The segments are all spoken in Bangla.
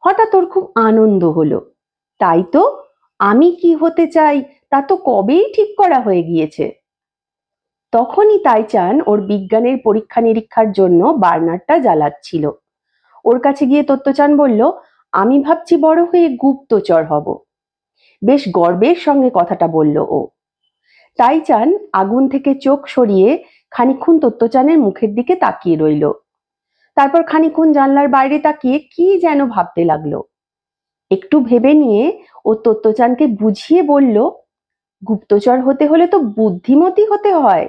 হঠাৎ ওর খুব আনন্দ হলো। তাই তো আমি কি হতে চাই? তা তো কবেই ঠিক করা হয়ে গিয়েছে। তখনই তাইচান ওর বিজ্ঞানের পরীক্ষা নিরীক্ষার জন্য বার্নারটা জ্বালাচ্ছিল। ওর কাছে গিয়ে তত্ত্বচান বলল, আমি ভাবছি বড় হয়ে গুপ্তচর হব। বেশ গর্বের সঙ্গে কথাটা বলল ও। তাইচান আগুন থেকে চোখ সরিয়ে খানিকক্ষণ তত্ত্বচানের মুখের দিকে তাকিয়ে রইল। তারপর খানিকক্ষণ জানলার বাইরে তাকিয়ে কি যেন ভাবতে লাগল। একটু ভেবে নিয়ে ও তত্ত্বচানকে বুঝিয়ে বলল, গুপ্তচর হতে হলে তো বুদ্ধিমতী হতে হয়।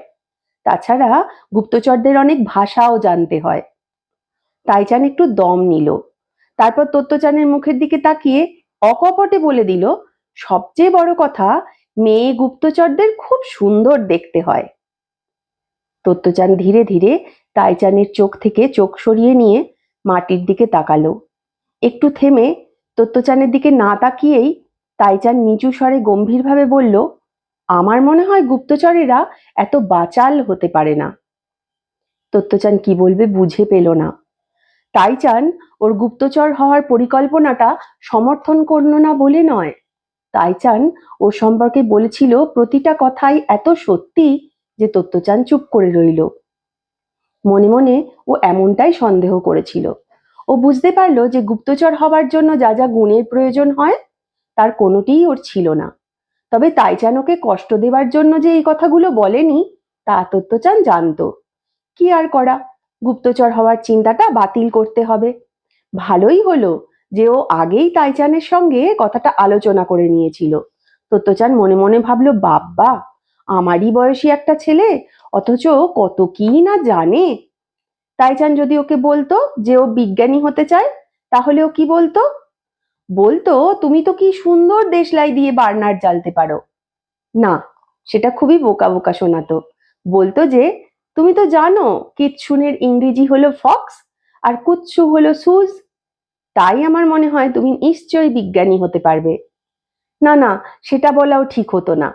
তাছাড়া গুপ্তচরদের অনেক ভাষাও জানতে হয়। তাইচান একটু দম নিল। তারপর তত্ত্বচানের মুখের দিকে তাকিয়ে অকপটে বলে দিল, সবচেয়ে বড় কথা, মেয়ে গুপ্তচরদের খুব সুন্দর দেখতে হয়। তত্ত্বচান ধীরে ধীরে তাইচানের চোখ থেকে চোখ সরিয়ে নিয়ে মাটির দিকে তাকালো। একটু থেমে তত্ত্বচানের দিকে না তাকিয়েই তাইচান নিচু স্বরে গম্ভীরভাবে বলল, আমার মনে হয় গুপ্তচরেরা এত বাচাল হতে পারে না। তত্ত্বচান কি বলবে বুঝে পেল না। তাইচান ওর গুপ্তচর হওয়ার পরিকল্পনাটা সমর্থন করল না বলে নয়। তাইচান ওর সম্পর্কে বলেছিল, প্রতিটা কথাই এত সত্যি যে তত্ত্বচান চুপ করে রইল। মনে মনে ও এমনটাই সন্দেহ করেছিল। ও বুঝতে পারল যে গুপ্তচর হবার জন্য যা যা গুণের প্রয়োজন হয়, তার কোনোটিই ওর ছিল না। তবে তাইচান ওকে কষ্ট দেবার জন্য যে এই কথাগুলো বলেনি, তা তত্ত্বচান জানতো। কি আর করা? গুপ্তচর হওয়ার চিন্তাটা বাতিল করতে হবে। ভালোই হলো যে ও আগেই তাইচানের সঙ্গে কথাটা আলোচনা করে নিয়েছিল। তত্ত্বচান মনে মনে ভাবলো, বাব্বা, আমারই বয়সী একটা ছেলে অথচ কত কি না জানে? তাইচান যদি ওকে বলতো যে ও বিজ্ঞানী হতে চায়, তাহলে ও কি বলতো? বলতো, তুমি তো কি সুন্দর দেশলাই দিয়ে বার্নার জ্বালতে পারো? না, সেটা খুবই বোকা বোকা শোনাতো। বলতো যে, তুমি তো জানো, কিচ্ছুনের ইংরেজি হলো ফক্স আর কুচ্ছু হলো সুজ তাই আমার মনে হয় তুমি নিশ্চয়ই বিজ্ঞানী হতে পারবে। না না, সেটা বলাও ঠিক হতো না।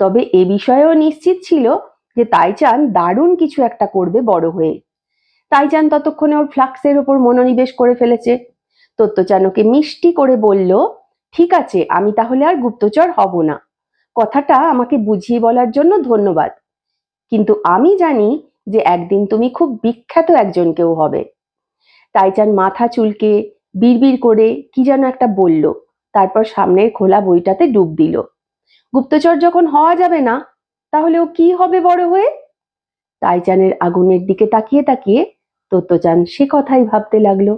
তবে এ বিষয়েও নিশ্চিত ছিল যে তাইচান দারুণ কিছু একটা করবে বড় হয়ে। তাইচান ততক্ষণে ওর ফ্লাক্সের ওপর মনোনিবেশ করে ফেলেছে। তত্ত্বচানকে মিষ্টি করে বলল, ঠিক আছে, আমি তাহলে আর গুপ্তচর হব না। কথাটা আমাকে বুঝিয়ে বলার জন্য ধন্যবাদ। কিন্তু আমি জানি যে একদিন তুমি খুব বিখ্যাত একজন কেউ হবে তাইচান মাথা চুলকে বিড়বিড় করে কি যেন একটা বলল, তারপর সামনের খোলা বইটাতে ডুব দিল। গুপ্তচর যখন হওয়া যাবে না তাহলে ও কি হবে বড় হয়ে? তাইচানের আগুনের দিকে তাকিয়ে তাকিয়ে তত্ত্বচান সে কথাই ভাবতে লাগল।